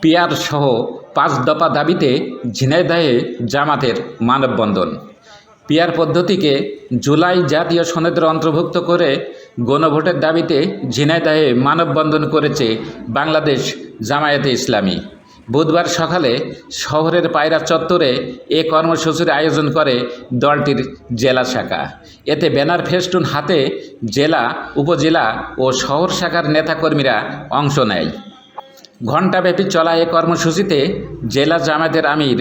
Peer সহ পাঁচ দফা দাবিতে ঝিনাইদহে জামাতের মানববন্ধন। পিয়ার পদ্ধতিকে জুলাই জাতীয় সনদের অন্তর্ভুক্ত করে গণভোটের দাবিতে ঝিনাইদহে মানববন্ধন করেছে বাংলাদেশ জামায়াতে ইসলামী। বুধবার সকালে শহরের পায়রা চত্বরে এ কর্মসূচির আয়োজন করে দলটির জেলা শাখা। এতে ব্যানার ফেস্টুন হাতে জেলা, উপজেলা ও শহর শাখার নেতাকর্মীরা অংশ নেয়। ঘণ্টাব্যাপী চলা এ কর্মসূচিতে জেলা জামায়াতের আমির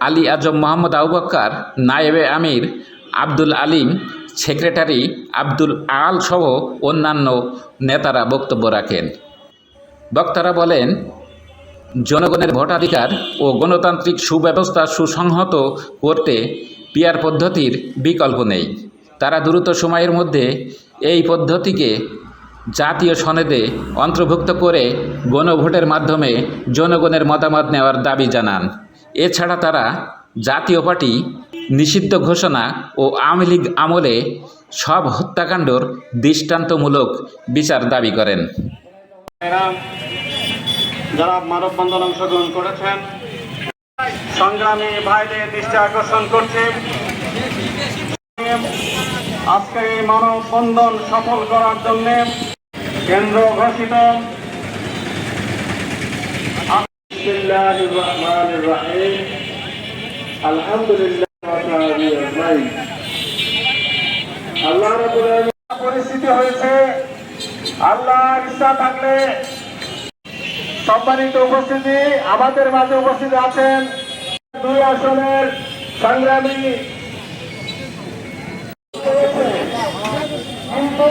আলী আজম মোহাম্মদ আউবক্কার নায়েবে আমির আব্দুল আলিম, সেক্রেটারি আব্দুল আল সহ অন্যান্য নেতারা বক্তব্য রাখেন। বক্তারা বলেন, জনগণের ভোটাধিকার ও গণতান্ত্রিক সুব্যবস্থা সুসংহত করতে পিয়ার পদ্ধতির বিকল্প নেই। তারা দ্রুত সময়ের মধ্যে এই পদ্ধতিকে জাতীয় সনদে অন্তর্ভুক্ত করে গণভোটের মাধ্যমে জনগণের মতামত নেওয়ার দাবি জানান। এছাড়া তারা জাতীয় পার্টি, নিষিদ্ধ ঘোষণা ও আওয়ামী লীগ আমলে সব হত্যাকাণ্ডর দৃষ্টান্তমূলক বিচার দাবি করেন। যারা মানববন্ধন অংশগ্রহণ করেছেন, সংগ্রামী ভাইদের দৃষ্টি আকর্ষণ করছে। আজকে এই মানববন্ধন সফল করার জন্য কেন্দ্র ঘোষিত। পরিস্থিতি হয়েছে, আল্লাহর ইচ্ছা থাকলে সম্মানিত উপস্থিতি আমাদের মাঝে উপস্থিত আছেন দুই আসনের সংগ্রামী। কিন্তু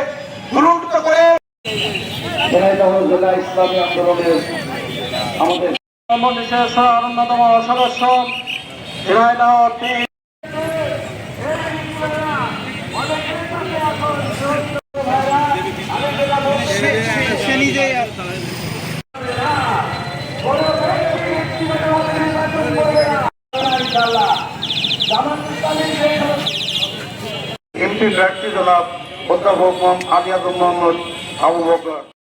ঝিনাইদহ ইসলামী আন্দোলনের আমাদের অন্যতম সদস্য এমপি প্রার্থী জনাব অধ্যাপক মোহাম্মদ মোহাম্মদ আবু বকর।